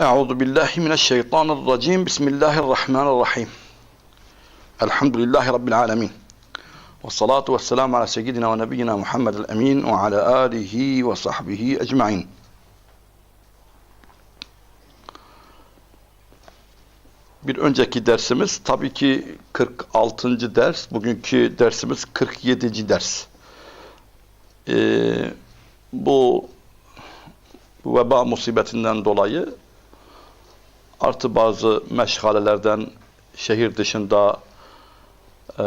Euzu billahi mineşşeytanirracim. Bismillahirrahmanirrahim. Elhamdülillahi rabbil alamin. Ve salatu vesselamu ala seyyidina ve nebiyyina Muhammedil emin ve ala alihi ve sahbihi ecmaîn. Bir önceki dersimiz tabii ki 46. ders. Bugünkü dersimiz 47. ders. Ee, bu veba musibetinden dolayı artı bazı meşgalelerden şehir dışında e,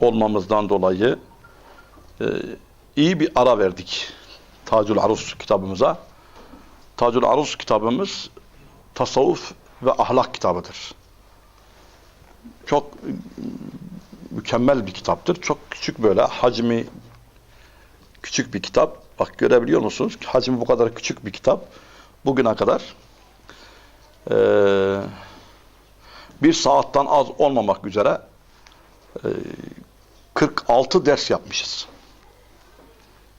olmamızdan dolayı e, iyi bir ara verdik Tacül Arus kitabımıza. Tacül Arus kitabımız tasavvuf ve ahlak kitabıdır. Çok mükemmel bir kitaptır. Çok küçük böyle hacmi küçük bir kitap. Bak görebiliyor musunuz? Hacmi bu kadar küçük bir kitap. Bugüne kadar ee, bir saatten az olmamak üzere e, 46 ders yapmışız.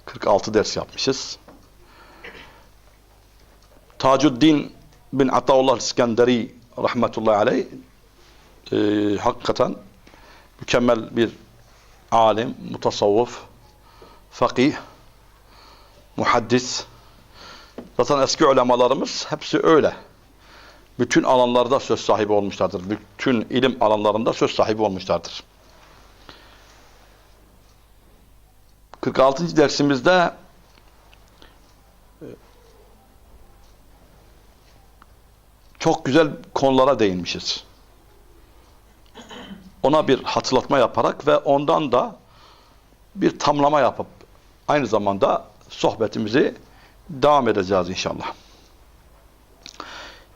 46 ders yapmışız. Tacuddin bin Ataullah İskenderi rahmetullahi aleyh e, hakikaten mükemmel bir alim, mutasavvuf, fakih, muhaddis. Zaten eski ulemalarımız hepsi öyle. Bütün alanlarda söz sahibi olmuşlardır. Bütün ilim alanlarında söz sahibi olmuşlardır. 46. dersimizde çok güzel konulara değinmişiz. Ona bir hatırlatma yaparak ve ondan da bir tamlama yapıp aynı zamanda sohbetimizi devam edeceğiz inşallah.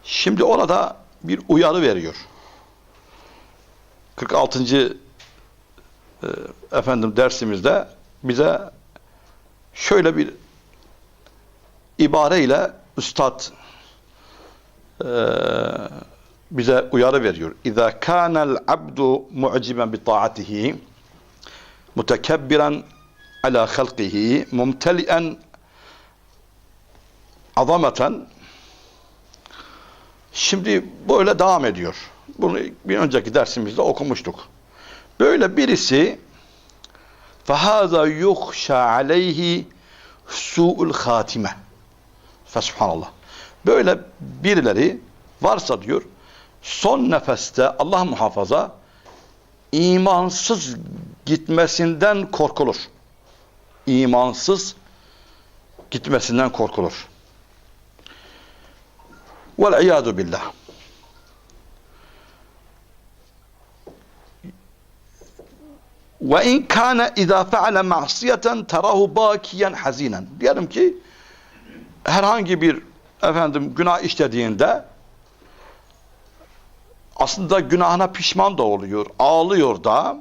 Şimdi orada bir uyarı veriyor. 46. E, efendim dersimizde bize şöyle bir ibareyle üstad e, bize uyarı veriyor. İza kana'l abdu mu'ciben bi ta'atihi mutekebbiren ala halqihi mumteli'en azameten Şimdi böyle devam ediyor. Bunu bir önceki dersimizde okumuştuk. Böyle birisi فَهَذَا يُخْشَى عَلَيْهِ سُوءُ الْخَاتِمَةِ Fesubhanallah. Böyle birileri varsa diyor, son nefeste Allah muhafaza imansız gitmesinden korkulur. İmansız gitmesinden korkulur. Vel iyadu billah. Ve in kana iza feale ma'siyeten terahu bakiyen hazinen. Diyelim ki herhangi bir efendim günah işlediğinde aslında günahına pişman da oluyor, ağlıyor da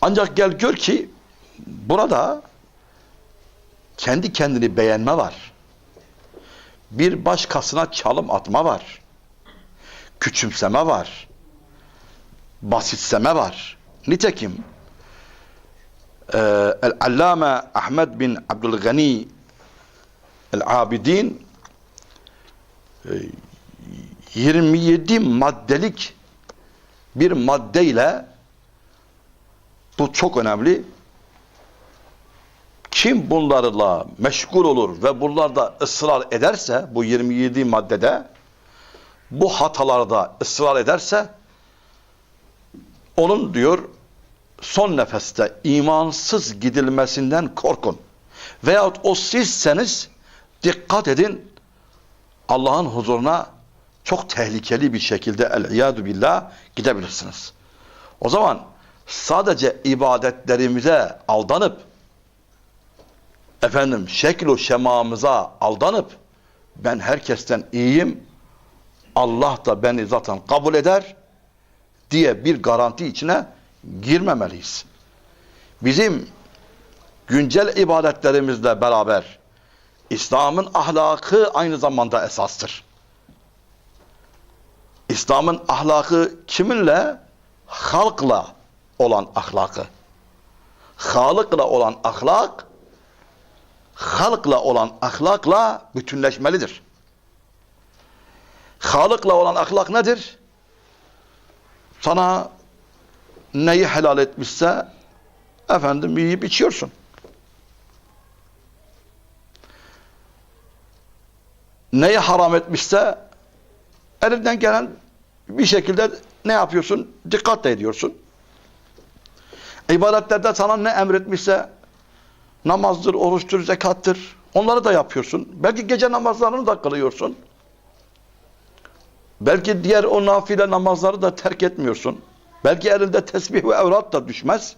ancak gel gör ki burada kendi kendini beğenme var bir başkasına çalım atma var. Küçümseme var. Basitseme var. Nitekim e, El-Allame Ahmed bin Abdülgani El-Abidin 27 e, maddelik bir maddeyle bu çok önemli kim bunlarla meşgul olur ve bunlarda ısrar ederse bu 27 maddede bu hatalarda ısrar ederse onun diyor son nefeste imansız gidilmesinden korkun. Veyahut o sizseniz dikkat edin Allah'ın huzuruna çok tehlikeli bir şekilde el-iyadu billah gidebilirsiniz. O zaman sadece ibadetlerimize aldanıp efendim şeklu şemamıza aldanıp ben herkesten iyiyim Allah da beni zaten kabul eder diye bir garanti içine girmemeliyiz. Bizim güncel ibadetlerimizle beraber İslam'ın ahlakı aynı zamanda esastır. İslam'ın ahlakı kiminle? Halkla olan ahlakı. Halıkla olan ahlak halkla olan ahlakla bütünleşmelidir. Halıkla olan ahlak nedir? Sana neyi helal etmişse efendim yiyip içiyorsun. Neyi haram etmişse elinden gelen bir şekilde ne yapıyorsun? Dikkat ediyorsun. İbadetlerde sana ne emretmişse namazdır, oruçtur, zekattır. Onları da yapıyorsun. Belki gece namazlarını da kılıyorsun. Belki diğer o nafile namazları da terk etmiyorsun. Belki elinde tesbih ve evrat da düşmez.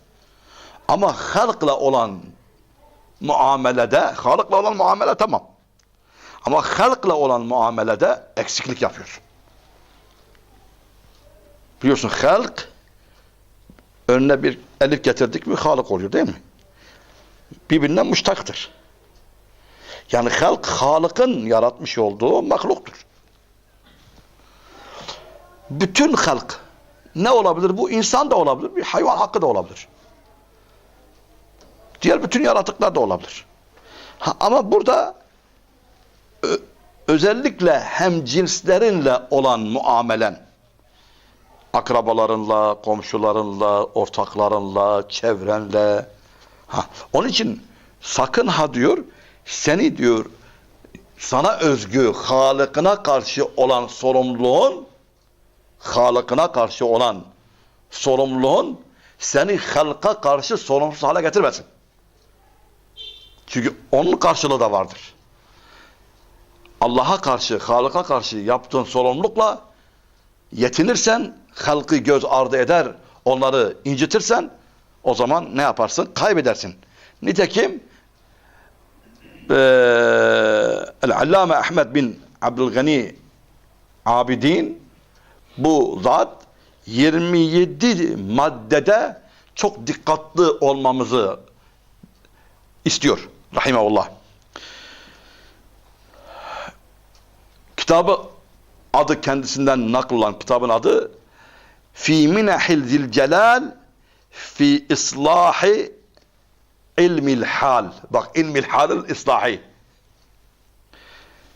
Ama halkla olan muamelede, halkla olan muamele tamam. Ama halkla olan muamelede eksiklik yapıyorsun. Biliyorsun halk önüne bir elif getirdik mi halık oluyor değil mi? Birbirinden müştaktır. Yani halk Halık'ın yaratmış olduğu mahluktur. Bütün halk ne olabilir? Bu insan da olabilir, bir hayvan hakkı da olabilir. Diğer bütün yaratıklar da olabilir. Ha, ama burada özellikle hem cinslerinle olan muamelen akrabalarınla, komşularınla, ortaklarınla, çevrenle ha, onun için sakın ha diyor seni diyor sana özgü Halık'ına karşı olan sorumluluğun Halık'ına karşı olan sorumluluğun seni halka karşı sorumsuz hale getirmesin. Çünkü onun karşılığı da vardır. Allah'a karşı, Halık'a karşı yaptığın sorumlulukla yetinirsen, halkı göz ardı eder, onları incitirsen, o zaman ne yaparsın? Kaybedersin. Nitekim eee El-Allame Ahmet bin Abdülgani Abidin bu zat 27 maddede çok dikkatli olmamızı istiyor. Rahimeullah. Kitabı adı kendisinden naklulan kitabın adı Fi minahil zilcelal fi islahi ilmil hal. Bak ilmil halil islahi.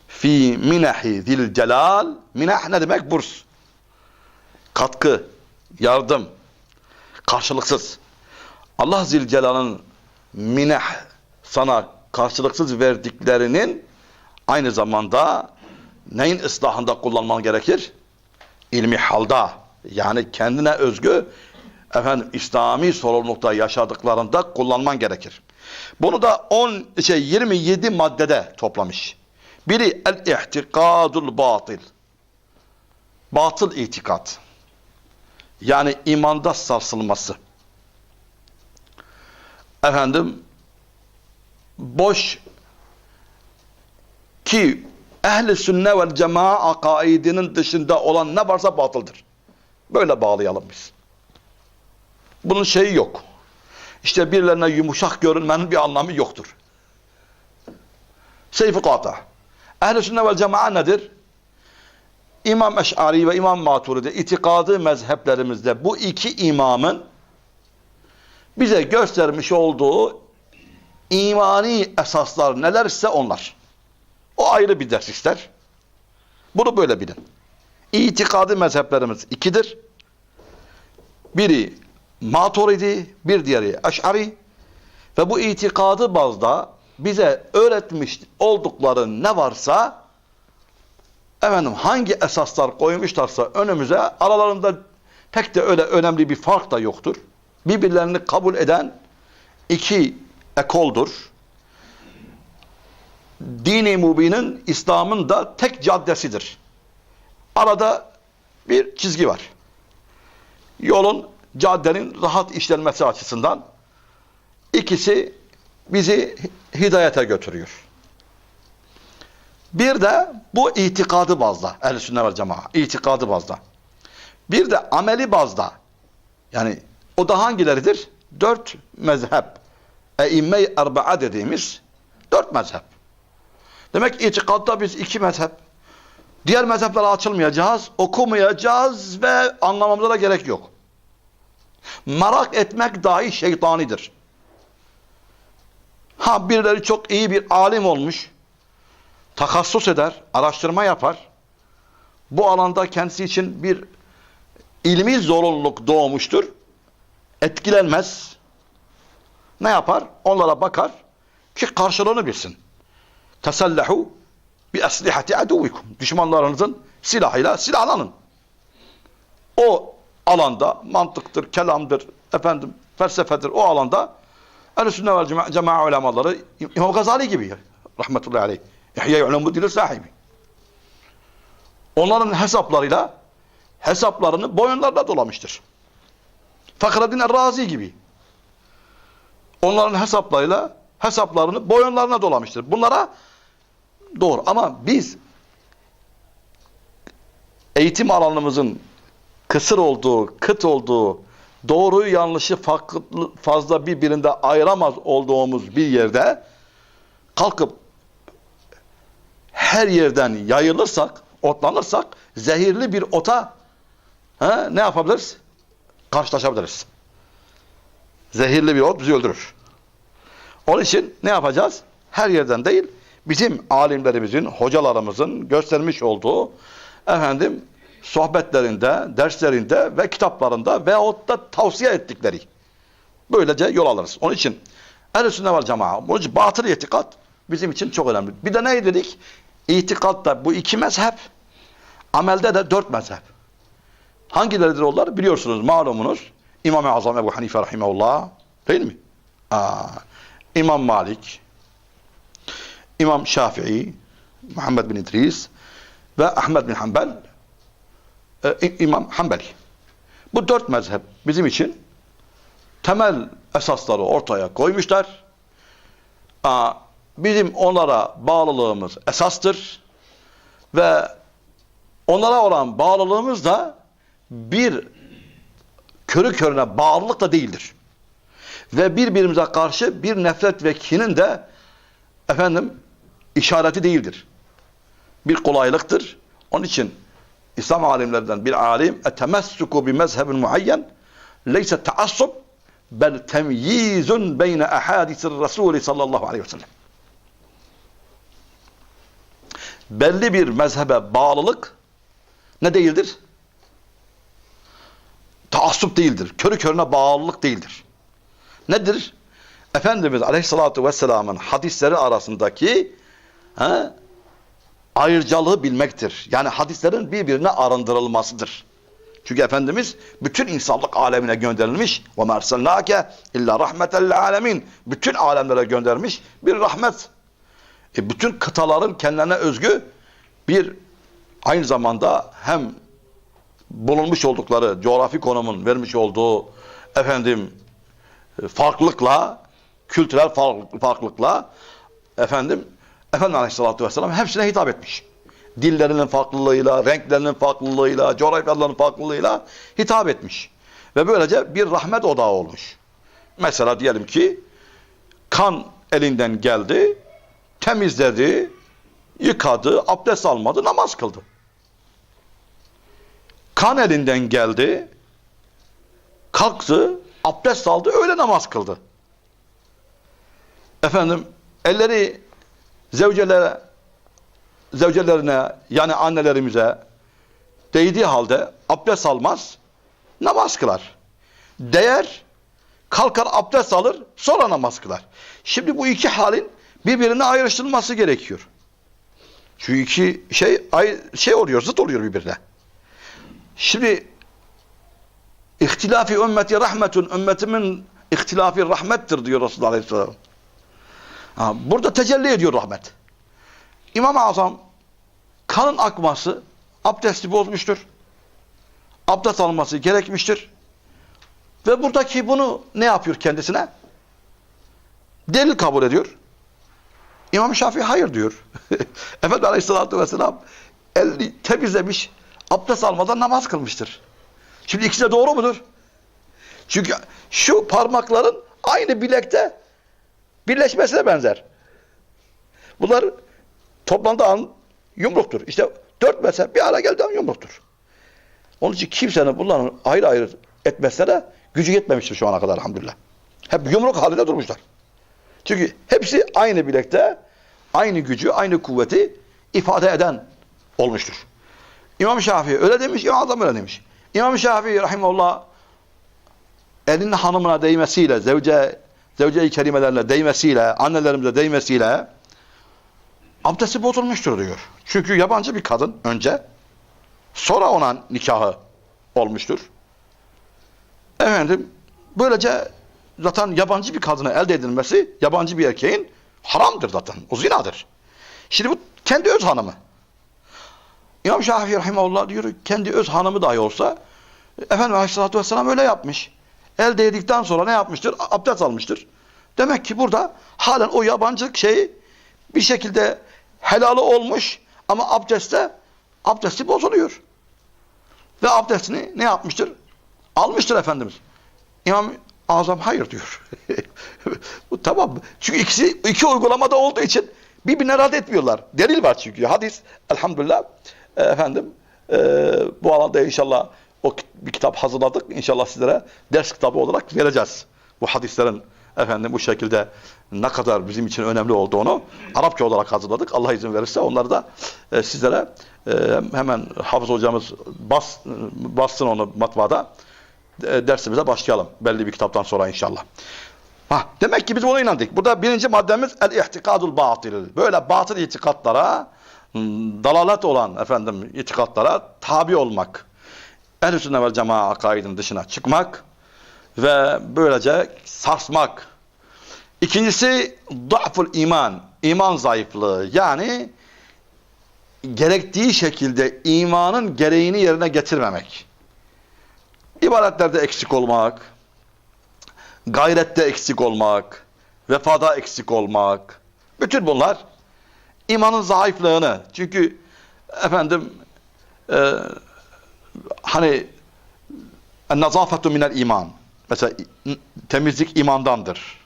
Fi minahi zilcelal. Minah ne demek? Burs. Katkı, yardım, karşılıksız. Allah Zilcelal'ın minah sana karşılıksız verdiklerinin aynı zamanda neyin ıslahında kullanman gerekir? İlmi halda yani kendine özgü efendim İslami sorumlulukta yaşadıklarında kullanman gerekir. Bunu da 10 şey 27 maddede toplamış. Biri el-ihtikadul batıl. Batıl itikat. Yani imanda sarsılması. Efendim boş ki ehli sünne vel cemaa akaidinin dışında olan ne varsa batıldır. Böyle bağlayalım biz. Bunun şeyi yok. İşte birilerine yumuşak görünmenin bir anlamı yoktur. Seyfi kata. Ehl-i sünne vel cema'a nedir? İmam Eş'ari ve İmam Maturidi itikadı mezheplerimizde bu iki imamın bize göstermiş olduğu imani esaslar nelerse onlar. O ayrı bir ders ister. Bunu böyle bilin. İtikadı mezheplerimiz ikidir. Biri Maturidi, bir diğeri Eş'ari ve bu itikadı bazda bize öğretmiş oldukları ne varsa efendim hangi esaslar koymuşlarsa önümüze aralarında pek de öyle önemli bir fark da yoktur. Birbirlerini kabul eden iki ekoldur. Dini mubinin İslam'ın da tek caddesidir. Arada bir çizgi var. Yolun, caddenin rahat işlenmesi açısından ikisi bizi hidayete götürüyor. Bir de bu itikadı bazda. Ehl-i sünnet vel cema'a. itikadı bazda. Bir de ameli bazda. Yani o da hangileridir? Dört mezhep. Eimme-i erba'a dediğimiz dört mezhep. Demek itikadda biz iki mezhep. Diğer mezheplere açılmayacağız, okumayacağız ve anlamamıza da gerek yok. Merak etmek dahi şeytanidir. Ha birileri çok iyi bir alim olmuş. Takassus eder, araştırma yapar. Bu alanda kendisi için bir ilmi zorunluluk doğmuştur. Etkilenmez. Ne yapar? Onlara bakar ki karşılığını bilsin. Tesellehu bi eslihati aduvikum. Düşmanlarınızın silahıyla silahlanın. O alanda mantıktır, kelamdır, efendim felsefedir o alanda Ehl-i Sünnet vel Cema, cema'a ulemaları İmam Gazali gibi rahmetullahi aleyh. İhya-i Ulumuddin'in sahibi. Onların hesaplarıyla hesaplarını boyunlarına dolamıştır. Fakreddin Er-Razi gibi. Onların hesaplarıyla hesaplarını boyunlarına dolamıştır. Bunlara doğru ama biz eğitim alanımızın kısır olduğu, kıt olduğu, doğruyu yanlışı fazla birbirinde ayıramaz olduğumuz bir yerde kalkıp her yerden yayılırsak, otlanırsak zehirli bir ota he, ne yapabiliriz? Karşılaşabiliriz. Zehirli bir ot bizi öldürür. Onun için ne yapacağız? Her yerden değil, bizim alimlerimizin, hocalarımızın göstermiş olduğu efendim sohbetlerinde, derslerinde ve kitaplarında veyahut da tavsiye ettikleri. Böylece yol alırız. Onun için ehl sünnet vel cema'a, onun için batıl itikat bizim için çok önemli. Bir de ne dedik? İtikatta bu iki mezhep, amelde de dört mezhep. Hangileridir onlar? Biliyorsunuz, malumunuz. İmam-ı Azam Ebu Hanife Rahimahullah, değil mi? Aa, İmam Malik, İmam Şafii, Muhammed bin İdris ve Ahmed bin Hanbel e, İmam Hanbeli. Bu dört mezhep bizim için temel esasları ortaya koymuşlar. Aa, bizim onlara bağlılığımız esastır ve onlara olan bağlılığımız da bir körü körüne bağlılık da değildir. Ve birbirimize karşı bir nefret ve kinin de efendim işareti değildir. Bir kolaylıktır. Onun için İslam alimlerinden bir alim etemessuku bi mezhebin muayyen leyse taassub bel temyizun beyne ahadisir Resulü sallallahu aleyhi ve sellem. Belli bir mezhebe bağlılık ne değildir? Taassup değildir. Körü körüne bağlılık değildir. Nedir? Efendimiz Aleyhisselatü Vesselam'ın hadisleri arasındaki he, ayrıcalığı bilmektir. Yani hadislerin birbirine arındırılmasıdır. Çünkü Efendimiz bütün insanlık alemine gönderilmiş. وَمَا اَرْسَلْنَاكَ اِلَّا رَحْمَةً الْعَالَمِينَ Bütün alemlere göndermiş bir rahmet. E bütün kıtaların kendilerine özgü bir aynı zamanda hem bulunmuş oldukları coğrafi konumun vermiş olduğu efendim farklılıkla kültürel farklılıkla efendim Efendimiz Aleyhisselatü Vesselam hepsine hitap etmiş. Dillerinin farklılığıyla, renklerinin farklılığıyla, coğrafyalarının farklılığıyla hitap etmiş. Ve böylece bir rahmet odağı olmuş. Mesela diyelim ki kan elinden geldi, temizledi, yıkadı, abdest almadı, namaz kıldı. Kan elinden geldi, kalktı, abdest aldı, öyle namaz kıldı. Efendim, elleri zevcelere, zevcelerine yani annelerimize değdiği halde abdest almaz, namaz kılar. Değer, kalkar abdest alır, sonra namaz kılar. Şimdi bu iki halin birbirine ayrıştırılması gerekiyor. Çünkü iki şey şey oluyor, zıt oluyor birbirine. Şimdi ihtilafi ümmeti rahmetun, ümmetimin ihtilafi rahmettir diyor Resulullah Aleyhisselam. Burada tecelli ediyor rahmet. İmam-ı Azam kanın akması abdesti bozmuştur. Abdest alması gerekmiştir. Ve buradaki bunu ne yapıyor kendisine? Delil kabul ediyor. İmam Şafii hayır diyor. Efendimiz Aleyhisselatü Vesselam elini temizlemiş, abdest almadan namaz kılmıştır. Şimdi ikisi de doğru mudur? Çünkü şu parmakların aynı bilekte birleşmesine benzer. Bunlar toplandığı an yumruktur. İşte dört mezhep bir ara geldiği an yumruktur. Onun için kimsenin bunların ayrı ayrı etmesine gücü yetmemiştir şu ana kadar elhamdülillah. Hep yumruk halinde durmuşlar. Çünkü hepsi aynı bilekte aynı gücü, aynı kuvveti ifade eden olmuştur. İmam Şafii öyle demiş, İmam Azam öyle demiş. İmam Şafii rahimahullah elinin hanımına değmesiyle, zevce, zevce-i kerimelerine değmesiyle, annelerimize değmesiyle abdesti bozulmuştur diyor. Çünkü yabancı bir kadın önce, sonra ona nikahı olmuştur. Efendim, böylece zaten yabancı bir kadına elde edilmesi, yabancı bir erkeğin haramdır zaten, o zinadır. Şimdi bu kendi öz hanımı. İmam Şafii Rahimahullah diyor, kendi öz hanımı dahi olsa, Efendimiz Aleyhisselatü Vesselam öyle yapmış. Elde edildikten sonra ne yapmıştır? Abdest almıştır. Demek ki burada halen o yabancı şeyi bir şekilde helalı olmuş ama abdestte abdesti bozuluyor. Ve abdestini ne yapmıştır? Almıştır Efendimiz. İmam Azam hayır diyor. Tamam. Çünkü ikisi iki uygulamada olduğu için birbirine rad etmiyorlar. Delil var çünkü. Hadis elhamdülillah efendim e, bu alanda inşallah bir kitap hazırladık. İnşallah sizlere ders kitabı olarak vereceğiz. Bu hadislerin efendim bu şekilde ne kadar bizim için önemli olduğunu Arapça olarak hazırladık. Allah izin verirse onları da e, sizlere e, hemen Hafız hocamız bas, bassın onu matbaada e, dersimize başlayalım. Belli bir kitaptan sonra inşallah. Ha, demek ki biz buna inandık. Burada birinci maddemiz el-ihtikadul batıl. Böyle batıl itikatlara, dalalet olan efendim itikatlara tabi olmak. Ehl-i sünnet vel cemaat akaidinin dışına çıkmak ve böylece sarsmak. İkincisi da'ful iman, iman zayıflığı. Yani gerektiği şekilde imanın gereğini yerine getirmemek. İbadetlerde eksik olmak, gayrette eksik olmak, vefada eksik olmak. Bütün bunlar imanın zayıflığını. Çünkü efendim e, hani nazafetu minel iman. Mesela temizlik imandandır.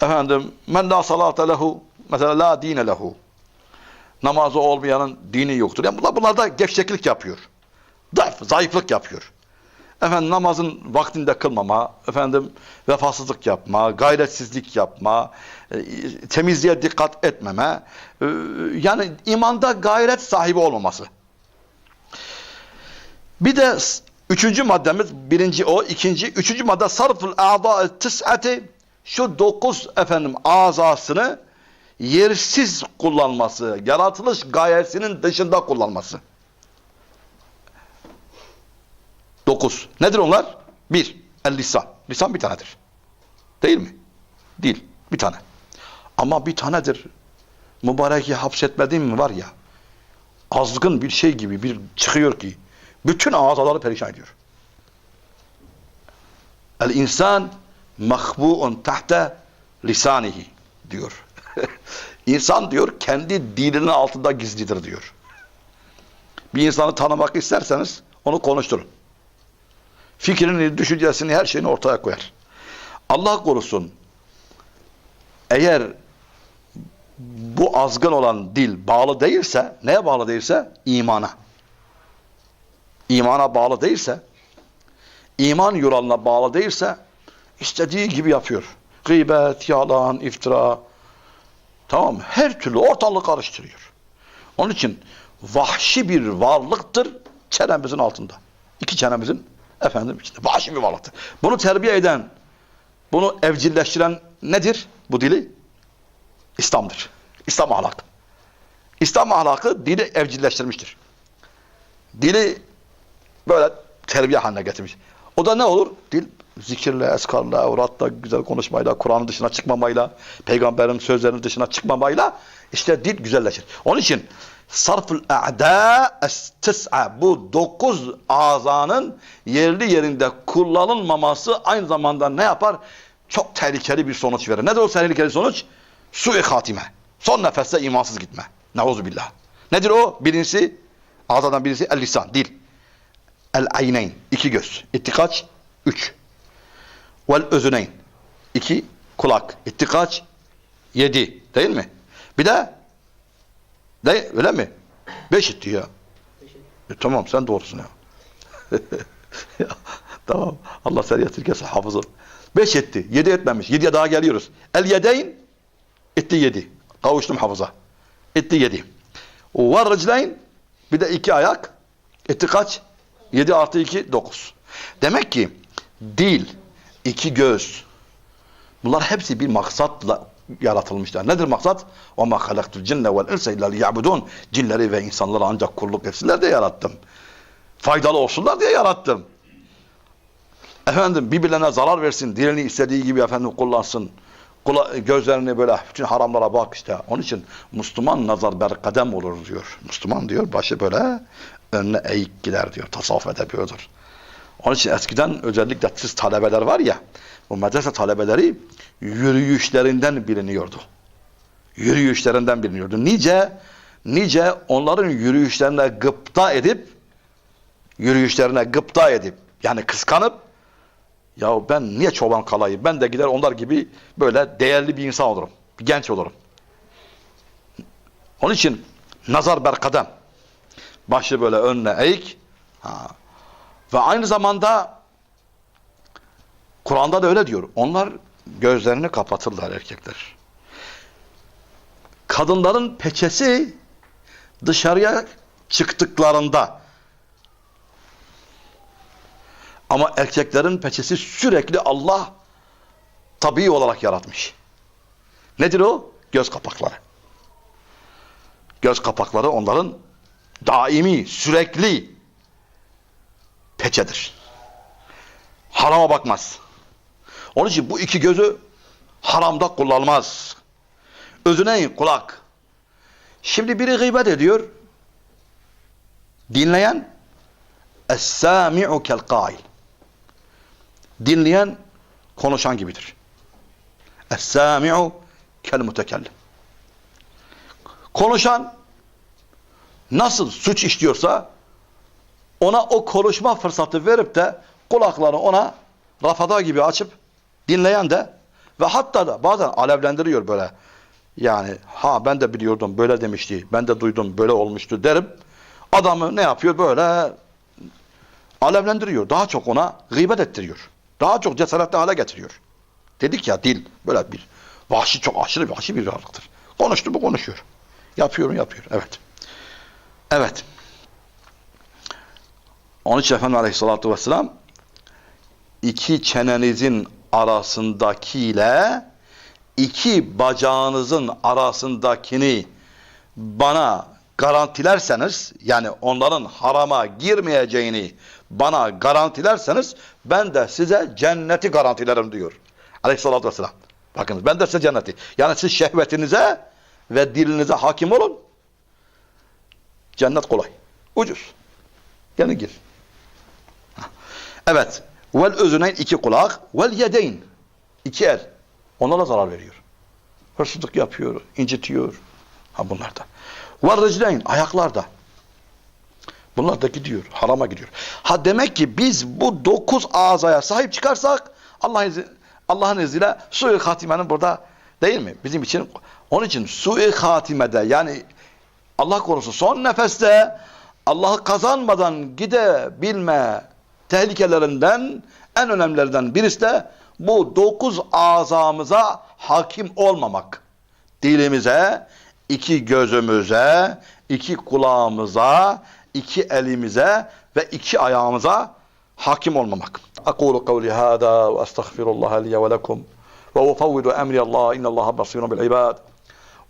Efendim men la salate lehu mesela la dine lehu. Namazı olmayanın dini yoktur. Yani bunlar, bunlar da gevşeklik yapıyor. Zayıf, zayıflık yapıyor. Efendim namazın vaktinde kılmama, efendim vefasızlık yapma, gayretsizlik yapma, e, temizliğe dikkat etmeme, e, yani imanda gayret sahibi olmaması. Bir de üçüncü maddemiz, birinci o, ikinci, üçüncü madde sarful a'da tis'ati şu dokuz efendim azasını yersiz kullanması, yaratılış gayesinin dışında kullanması. Dokuz. Nedir onlar? Bir, el lisan. Lisan bir tanedir. Değil mi? Değil. Bir tane. Ama bir tanedir. Mübareki hapsetmediğim mi var ya, azgın bir şey gibi bir çıkıyor ki, bütün azaları perişan ediyor. El insan mahbu'un tahta lisanihi diyor. İnsan diyor kendi dilinin altında gizlidir diyor. Bir insanı tanımak isterseniz onu konuşturun. Fikrini, düşüncesini, her şeyini ortaya koyar. Allah korusun eğer bu azgın olan dil bağlı değilse, neye bağlı değilse? İmana. İmana bağlı değilse, iman yuralına bağlı değilse, istediği gibi yapıyor. Gıybet, yalan, iftira, tamam? Her türlü ortalığı karıştırıyor. Onun için vahşi bir varlıktır çenemizin altında. İki çenemizin efendim içinde. Vahşi bir varlıktır. Bunu terbiye eden, bunu evcilleştiren nedir bu dili? İslam'dır. İslam ahlakı. İslam ahlakı dili evcilleştirmiştir. Dili böyle terbiye haline getirmiş. O da ne olur? Dil zikirle, eskarla, evratla, güzel konuşmayla, Kur'an'ın dışına çıkmamayla, peygamberin sözlerinin dışına çıkmamayla işte dil güzelleşir. Onun için sarful a'da es-tis'a bu dokuz azanın yerli yerinde kullanılmaması aynı zamanda ne yapar? Çok tehlikeli bir sonuç verir. Nedir o tehlikeli sonuç? Su-i hatime. Son nefeste imansız gitme. Neuzubillah. Nedir o? Birincisi, azadan birisi el lisan, dil. El ayneyn, iki göz. İttikaç, üç. Vel özüneyn, iki kulak. İttikaç, yedi. Değil mi? Bir de, de, öyle mi? Beş etti ya. E, tamam sen doğrusun ya. Tamam. Allah seni yatırgese hafızım. Beş etti. Yedi etmemiş. Yediye daha geliyoruz. El yedeyn etti yedi. Kavuştum hafıza. Etti yedi. Var rıcleyn bir de iki ayak. Etti kaç? Yedi artı iki dokuz. Demek ki dil, iki göz, bunlar hepsi bir maksatla yaratılmışlar. Nedir maksat? وَمَا خَلَقْتُ الْجِنَّ وَالْاِنْسَ اِلَّا لِيَعْبُدُونَ Cinleri ve insanları ancak kulluk etsinler diye yarattım. Faydalı olsunlar diye yarattım. Efendim birbirlerine zarar versin, dilini istediği gibi efendim kullansın. Kula, gözlerini böyle bütün haramlara bak işte. Onun için Müslüman nazar ber kadem olur diyor. Müslüman diyor başı böyle önüne eğik gider diyor. Tasavvuf edebiliyordur. Onun için eskiden özellikle siz talebeler var ya, bu medrese talebeleri yürüyüşlerinden biliniyordu. Yürüyüşlerinden biliniyordu. Nice, nice onların yürüyüşlerine gıpta edip, yürüyüşlerine gıpta edip, yani kıskanıp, ya ben niye çoban kalayım, ben de gider onlar gibi böyle değerli bir insan olurum, bir genç olurum. Onun için nazar berkadem, başı böyle önüne eğik, ha, ve aynı zamanda Kur'an'da da öyle diyor. Onlar gözlerini kapatırlar erkekler. Kadınların peçesi dışarıya çıktıklarında ama erkeklerin peçesi sürekli Allah tabii olarak yaratmış. Nedir o? Göz kapakları. Göz kapakları onların daimi, sürekli peçedir. Harama bakmaz. Onun için bu iki gözü haramda kullanılmaz. Özüne kulak. Şimdi biri gıybet ediyor. Dinleyen Es-sâmi'u kel-kâil. Dinleyen konuşan gibidir. Es-sâmi'u kel-mutekellim. Konuşan nasıl suç işliyorsa ona o konuşma fırsatı verip de kulaklarını ona rafada gibi açıp dinleyen de ve hatta da bazen alevlendiriyor böyle. Yani ha ben de biliyordum böyle demişti, ben de duydum böyle olmuştu derim. Adamı ne yapıyor böyle alevlendiriyor. Daha çok ona gıybet ettiriyor. Daha çok cesaretli hale getiriyor. Dedik ya dil böyle bir vahşi çok aşırı vahşi bir varlıktır. Konuştu mu konuşuyor. Yapıyor mu yapıyor. Evet. Evet. Onun için Efendimiz Aleyhisselatü Vesselam iki çenenizin arasındakiyle iki bacağınızın arasındakini bana garantilerseniz yani onların harama girmeyeceğini bana garantilerseniz ben de size cenneti garantilerim diyor. Aleyhissalatü vesselam. Bakınız ben de size cenneti. Yani siz şehvetinize ve dilinize hakim olun. Cennet kolay. Ucuz. Yani gir. Evet. Vel özüneyn iki kulak. Vel yedeyn. iki el. Onlara zarar veriyor. Hırsızlık yapıyor, incitiyor. Ha bunlar da. Vel ricleyn. Ayaklar da. Bunlar da gidiyor. Harama gidiyor. Ha demek ki biz bu dokuz ağzaya sahip çıkarsak Allah'ın izni, Allah'ın izniyle su-i hatimenin burada değil mi? Bizim için onun için su-i hatimede yani Allah korusun son nefeste Allah'ı kazanmadan gidebilme tehlikelerinden en önemlilerinden birisi de bu dokuz azamıza hakim olmamak. Dilimize, iki gözümüze, iki kulağımıza, iki elimize ve iki ayağımıza hakim olmamak. Aqulu kavli hada ve estağfirullah liye ve lekum ve ufavvidu emri Allah innallaha basirun bil ibad.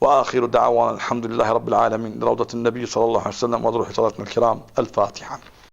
وآخر دعوانا الحمد لله رب العالمين. لروضة النبي صلى الله عليه وسلم وضروح صلاتنا الكرام. الفاتحة.